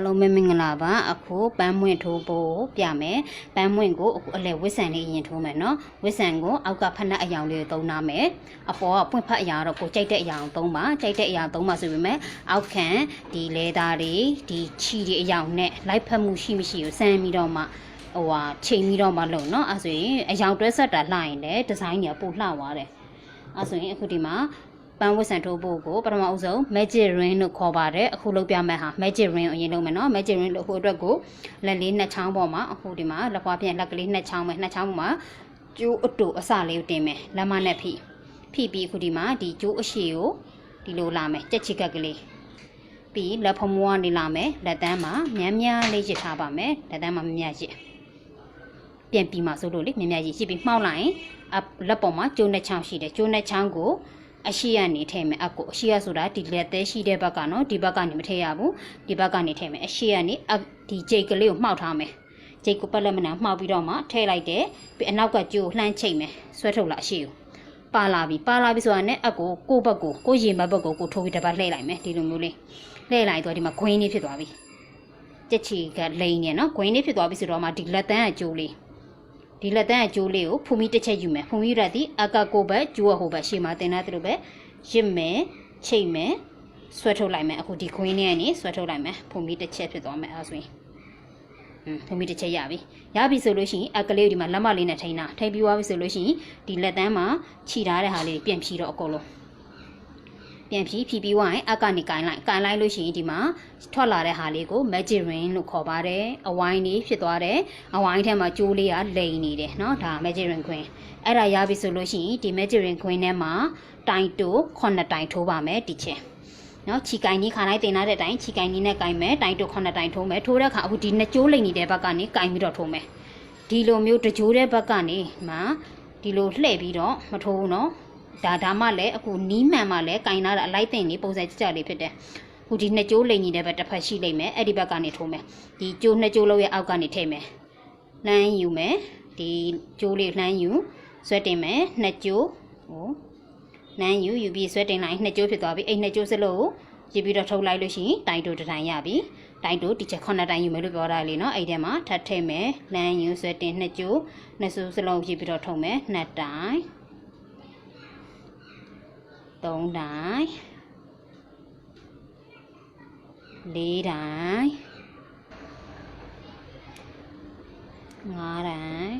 အားလုံးပဲမင်္ဂလာပါအခုပန်းမွင့်ထိုးဖို့ပြမယ်ပန်းမွင့်ကိုအခုအလဲဝစ်ဆန်လေးရင်ထိုးမယ်နော်ဝစ်ဆန်ကိုအောက်ကဖက်နှက်အယောင်လေးကိုသုံးနာမယ်အပေါ်ကပွင့်ဖက်အရာတော့ကိုကြိုက်တဲ့အရာအောင်သုံးပါကြိုက်တဲ့အရာသုံးပါဆိုပေမဲ့အောက်ခံဒီလဲသားတွေဒီချီတွေအယောင်နဲ့လိုက်ဖက်မှုရှိမရှိကိုစမ်းပြီးတော့မှဟိုဟာချိန်ပြီးတော့မှလုပ်နော်အဲဆိုရင်အယောင်တွဲဆက်တာလှရင်လည်းဒီဇိုင်းတွေကပိုလှသွားတယ်အဲဆိုရင်အခုဒီမှာ ပန်းဝတ်ဆန်ထိုးဖို့ကိုပထမအဦးဆုံး magic ring လို့ခေါ်ပါတယ်အခုလုပ်ပြမယ်ဟာ magic ring ကိုအရင်လုပ်မယ်နော် magic ring လို့အခုအတွက်ကိုလက်လေးနှစ်ချောင်းပေါ်မှာအခုဒီမှာလက်ဖွားပြန်လက်ကလေးနှစ်ချောင်းပဲနှစ်ချောင်းပေါ်မှာကျိုးအတူအစလေးကိုတင်မယ်လက်မနဲ့ဖိဖိပြီးအခုဒီမှာဒီကျိုးအရှိကိုဒီလိုလာမယ်ကြက်ချီကက်ကလေးပြီးလက်ဖမောကနေလာမယ်လက်တန်းမှာမြန်းမြန်းလေးရစ်ထားပါမယ်လက်တန်းမှာမြန်းမြန်းရစ်ပြန်ပြီးမှဆိုလို့လေမြန်းမြန်းရစ်ရစ်ပြီးမှောက်လိုက်ရင်အလက်ပေါ်မှာကျိုးနှစ်ချောင်းရှိတယ်ကျိုးနှစ်ချောင်းကို အရှိကနေထည့်မယ်အကိုအရှိရဆိုတာဒီလက်သေးရှိတဲ့ဘက်ကနော်ဒီဘက်ကနေမထည့်ရဘူးဒီဘက်ကနေထည့်မယ်အရှိကနေအဒီဂျိတ်ကလေးကိုမှောက်ထားမယ်ဂျိတ်ကိုပတ်လက်မနာမှောက်ပြီးတော့မှထည့်လိုက်တယ်ပြီးအနောက်ကကျိုးလှမ်းချိတ်မယ်ဆွဲထုတ်လာအရှိကိုပါလာပြီပါလာပြီဆိုတာနဲ့အကိုကိုဘက်ကိုကိုရင်ဘက်ဘက်ကိုကိုထိုးပြီးတစ်ပတ်လှည့်လိုက်မယ်ဒီလိုမျိုးလေးလှည့်လိုက်တော့ဒီမှာဂွင်းလေးဖြစ်သွားပြီကြက်ချီကလိန်နေနော်ဂွင်းလေးဖြစ်သွားပြီဆိုတော့မှဒီလက်တန်းအကျိုးလေး ဒီလက်တန်းအကျိုးလေးကိုဖူမီတစ်ချက်ယူမယ်ဖူမီရက်ဒီအကကိုဘက်ကျိုးဟိုဘက်ရှေ့မှာတင်ထားသလိုပဲရစ်မယ်ချိတ်မယ်ဆွဲထုတ်လိုက်မယ်အခုဒီခွင်းလေးကနေဆွဲထုတ်လိုက်မယ်ဖူမီတစ်ချက်ဖြစ်သွားမယ်အဲဆိုရင်อืมဖူမီတစ်ချက်ရပြီရပြီဆိုလို့ရှိရင်အကလေးကိုဒီမှာလက်မလေးနဲ့ထိန်းတာထိန်းပြီးသွားပြီဆိုလို့ရှိရင်ဒီလက်တန်းမှာခြိထားတဲ့ဟာလေးပြန်ဖြီးတော့အကုန်လုံး ပြန်ဖြီးဖြီးပြီးသွားရင်အကနေကင်လိုက်ကင်လိုက်လို့ရှိရင်ဒီမှာထွက်လာတဲ့ဟာလေးကို magic ring လို့ခေါ်ပါတယ်အဝိုင်းလေးဖြစ်သွားတယ်အဝိုင်းထဲမှာကျိုးလေးကလိန်နေတယ်เนาะဒါ magic ring queen အဲ့ဒါရပြီဆိုလို့ရှိရင်ဒီ magic ring queen ထဲမှာတိုင်တို9တိုင်ထိုးပါမယ်ဒီချင်းနော်ခြီကိုင်ကြီးခါလိုက်တင်ထားတဲ့အတိုင်းခြီကိုင်ကြီးနဲ့ကင်မယ်တိုင်တို9တိုင်ထိုးမယ်ထိုးတဲ့အခါအခုဒီနှစ်ကျိုးလိန်နေတဲ့ဘက်ကနေကင်ပြီးတော့ထိုးမယ်ဒီလိုမျိုးတကြိုးတဲ့ဘက်ကနေမှဒီလိုလှည့်ပြီးတော့မထိုးဘူးနော် ဒါဒါမှလည်းအခုနီးမှန်မှလည်းကင်လာတာအလိုက်တင်နေပုံစံကြကြလေးဖြစ်တယ်ခုဒီနှစ်ကျိုးလိန်နေတဲ့ဘက်တစ်ဖက်ရှိလိမ့်မယ်အဲ့ဒီဘက်ကနေထိုးမယ်ဒီကျိုးနှစ်ကျိုးလုံးရဲ့အောက်ကနေထည့်မယ်လှမ်းယူမယ်ဒီကျိုးလေးလှမ်းယူဆွဲတင်မယ်နှစ်ကျိုးဟိုလှမ်းယူယူပြီးဆွဲတင်လိုက်နှစ်ကျိုးဖြစ်သွားပြီအဲ့နှစ်ကျိုးစလုံးကိုရေးပြီးတော့ထုတ်လိုက်လို့ရှိရင်တိုင်တိုတစ်တိုင်ရပြီတိုင်တိုဒီချက်9တိုင်ယူမယ်လို့ပြောတာလေနော်အဲ့ထဲမှာထပ်ထည့်မယ်လှမ်းယူဆွဲတင်နှစ်ကျိုးနှစ်စုစလုံးရေးပြီးတော့ထုတ်မယ်နှစ်တိုင် သုံးတိုင်လေးတိုင်ငါးတိုင်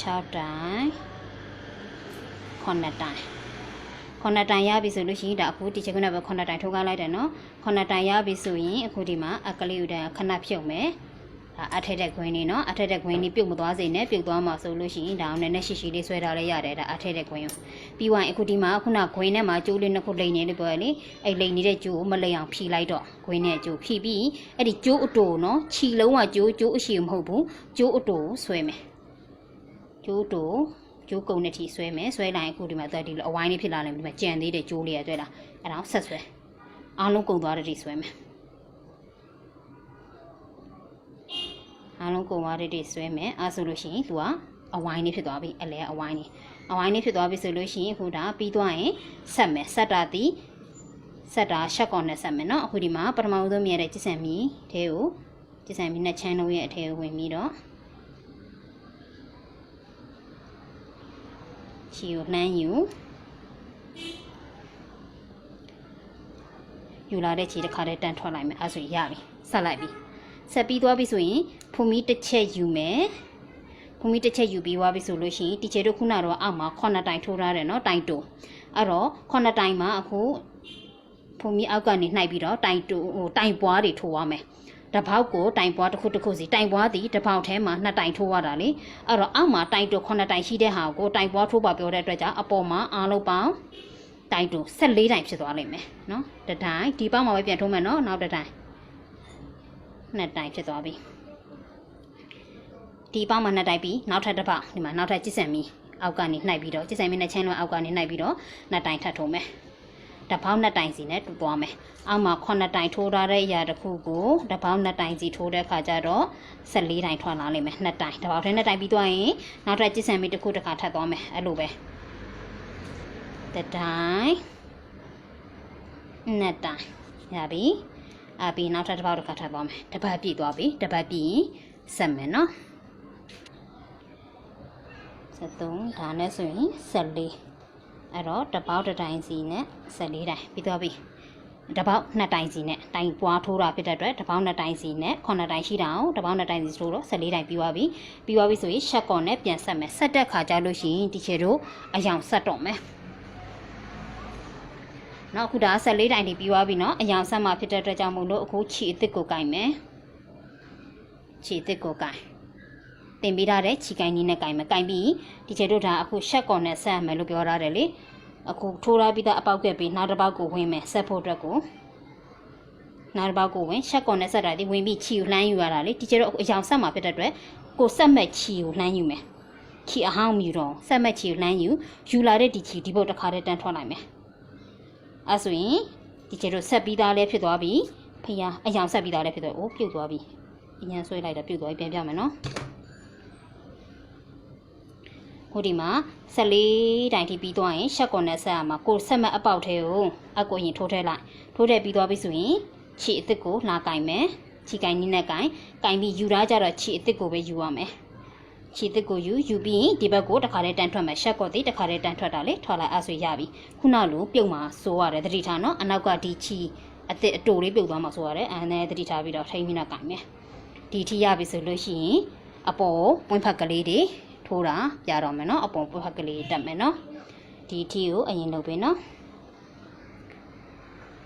6တိုင်9တိုင်9တိုင်ရပြီဆိုလို့ရှိရင်ဒါအခုဒီချက်ကနေပဲ9တိုင်ထိုးကားလိုက်တယ်နော်9တိုင်ရပြီဆိုရင်အခုဒီမှာအကလေးဦးတန်းခဏဖြုတ်မယ်ဒါ အထက်တဲ့ခွင်းလေးနော်အထက်တဲ့ခွင်းလေးပြုတ်မသွားစေနဲ့ပြုတ်သွားမှာဆိုလို့ရှိရင်ဒါအောင်လည်းနည်းရှိရှိလေးဆွဲထားလိုက်ရတယ်ဒါအထက်တဲ့ခွင်းကိုပြီးသွားရင်အခုဒီမှာခုနခွင်းထဲမှာကျိုးလေးနှစ်ခုလိမ့်နေလို့ပြောရလေအဲ့လိမ့်နေတဲ့ကျိုးကိုမလိမ့်အောင်ဖြီလိုက်တော့ခွင်းနဲ့ကျိုးဖြီပြီးအဲ့ဒီကျိုးအတူနော်ခြီလုံးကကျိုးကျိုးအရှိမဟုတ်ဘူးကျိုးအတူဆွဲမယ်ကျိုးတူကျိုးကုံနဲ့ထီဆွဲမယ်ဆွဲလိုက်အခုဒီမှာသူကဒီလိုအဝိုင်းလေးဖြစ်လာတယ်ဒီမှာကြံသေးတဲ့ကျိုးလေးရတွေ့လားအဲ့ဒါဆက်ဆွဲအားလုံးကုံသွားတဲ့ထီဆွဲမယ် အားလုံးကိုဝါတိတိဆွဲမယ်အဲဆိုလို့ရှိရင်သူကအဝိုင်းလေးဖြစ်သွားပြီအလဲအဝိုင်းလေးအဝိုင်းလေးဖြစ်သွားပြီဆိုလို့ရှိရင်ခုဒါပြီးသွားရင်ဆက်မယ်ဆက်တာတီဆက်တာရှက်ကောင်နဲ့ဆက်မယ်နော်အခုဒီမှာပထမဦးဆုံးမြင်တဲ့ကြည်စံမီထဲကိုကြည်စံမီနဲ့ချမ်းလုံးရဲ့အထဲကိုဝင်ပြီးတော့ချီကိုနှမ်းယူယူလာတဲ့ချီတစ်ခါတည်းတန်ထွက်လိုက်မယ်အဲဆိုရပြီဆက်လိုက်ပြီ ဆက်ပြီးသွားပြီဆိုရင်ဖုံမီတစ်ချက်ယူမယ်ဖုံမီတစ်ချက်ယူပြီးွားပြီဆိုလို့ရှိရင်တီချေတို့ခုနတော့အောက်မှာခုနှစ်တိုင်ထိုးထားတယ်နော်တိုင်တူအဲ့တော့ခုနှစ်တိုင်မှာအခုဖုံမီအောက်ကနေနှိုက်ပြီးတော့တိုင်တူဟိုတိုင်ပွားတွေထိုးရမယ်တပောက်ကိုတိုင်ပွားတစ်ခုတစ်ခုစီတိုင်ပွားသည်တပောက်ထဲမှာနှစ်တိုင်ထိုးရတာလေအဲ့တော့အောက်မှာတိုင်တူခုနှစ်တိုင်ရှိတဲ့ဟာကိုတိုင်ပွားထိုးပါပြောတဲ့အတွက်ကြောင့်အပေါ်မှာအားလုံးပေါင်းတိုင်တူ14တိုင်ဖြစ်သွားလိမ့်မယ်နော်တတိုင်ဒီပေါက်မှာပဲပြန်ထိုးမယ်နော်နောက်တတိုင် နှစ်တိုင်ဖြစ်သွားပြီဒီပေါက်မှာနှစ်တိုင်ပြီးနောက်ထပ်တစ်ပေါက်ဒီမှာနောက်ထပ်ကျစ်ဆန်မီအောက်ကနေနှိုက်ပြီးတော့ကျစ်ဆန်မီနဲ့ချင်းလွန်အောက်ကနေနှိုက်ပြီးတော့နှစ်တိုင်ထပ်ထိုးမယ်တပေါင်းနှစ်တိုင်စီနဲ့တူသွားမယ်။အောက်မှာ9တိုင်ထိုးထားတဲ့အရာတစ်ခုကိုတပေါင်းနှစ်တိုင်စီထိုးတဲ့အခါကျတော့14တိုင်ထွက်လာလိမ့်မယ်နှစ်တိုင်တပေါင်းထဲနှစ်တိုင်ပြီးသွားရင်နောက်ထပ်ကျစ်ဆန်မီတစ်ခုတစ်ခါထပ်သွားမယ်အဲ့လိုပဲ။တတိုင်နှစ်တိုင်ရပြီ အပြီးနောက်ထပ်တစ်ပေါက်တစ်ခါထပ်သွားမယ်တစ်ပတ်ပြည့်သွားပြီတစ်ပတ်ပြည့်ရင်ဆက်မယ်နော်73ဒါနဲ့ဆိုရင်14အဲ့တော့တစ်ပေါက်တစ်တိုင်းစီနဲ့14တိုင်းပြီးသွားပြီတစ်ပေါက်နှစ်တိုင်းစီနဲ့တိုင်းပွားထိုးတာဖြစ်တဲ့အတွက်တစ်ပေါက်နှစ်တိုင်းစီနဲ့9တိုင်းရှိတာအောင်တစ်ပေါက်နှစ်တိုင်းစီထိုးတော့14တိုင်းပြီးသွားပြီပြီးသွားပြီဆိုရင်ရှက်ကော်နဲ့ပြန်ဆက်မယ်ဆက်တဲ့ခါကျလို့ရှိရင်ဒီချေတို့အယောင်ဆက်တော့မယ် နောက်အခုဒါ14တိုင်ထိပြီးသွားပြီเนาะအယောင်ဆက်မှာဖြစ်တဲ့အတွက်ကြောင့်မို့လို့အခုခြေအစ်စ်ကိုကင်မယ်ခြေအစ်စ်ကိုကင်တင်ပေးထားတဲ့ခြေကင်ကြီးနဲ့ကင်မယ်ကင်ပြီးဒီချေတို့ဒါအခုရှက်ကော်နဲ့ဆက်ရမယ်လို့ပြောထားတယ်လေအခုထိုးထားပြီးသားအပေါက်ကက်ပြီးနောက်တစ်ပေါက်ကိုဝင်မယ်ဆက်ဖို့အတွက်ကိုနောက်တစ်ပေါက်ကိုဝင်ရှက်ကော်နဲ့ဆက်တာဒီဝင်ပြီးခြေကိုလှမ်းယူရတာလေဒီချေတို့အခုအယောင်ဆက်မှာဖြစ်တဲ့အတွက်ကိုဆက်မဲ့ခြေကိုလှမ်းယူမယ်ခြေအဟောင်းမြူတော့ဆက်မဲ့ခြေကိုလှမ်းယူယူလာတဲ့ဒီခြေဒီဘုတ်တစ်ခါတည်းတန်းထွက်လိုက်မယ် အဲ့ဆိုရင်ဒီကျတို့ဆက်ပြီးသားလည်းဖြစ်သွားပြီဖះအယောင်ဆက်ပြီးသားလည်းဖြစ်သွားအိုးပြုတ်သွားပြီအញ្ញံဆွဲလိုက်တော့ပြုတ်သွားပြီပြန်ပြမယ်နော်ဟိုဒီမှာ14တိုင်ထိပြီးသွားရင်ရှက်ကွန်နဲ့ဆက်ရမှာကိုဆက်မအပေါက်သေးကိုအကိုရင်ထိုးထည့်လိုက်ထိုးထည့်ပြီးသွားပြီဆိုရင်ခြေအစ်စ်ကိုလာကင်မယ်ခြေကင်နည်းနဲ့ကင်ကင်ပြီးယူထားကြတော့ခြေအစ်စ်ကိုပဲယူရမယ် ခြေတစ်ကိုယူယူပြီးရင်ဒီဘက်ကိုတစ်ခါတည်းတန်းထွက်မယ်ရှက်ကော့သေးတစ်ခါတည်းတန်းထွက်တာလေထွက်လာအဲ့ဆိုရပြီခုနလိုပြုတ်မှာစိုးရတယ်တတိထားနော်အနောက်ကဒီချီအစ်စ်အတူလေးပြုတ်သွားမှာစိုးရတယ်အဲနဲ့တတိထားပြီးတော့ထိမ့်ပြီးတော့ကင်မယ်ဒီထီရပြီဆိုလို့ရှိရင်အပေါ်ပွင့်ဖက်ကလေးတွေထိုးတာပြတော့မယ်နော်အပေါ်ပွင့်ဖက်ကလေးတက်မယ်နော်ဒီထီကိုအရင်လုပ်ပေးနော်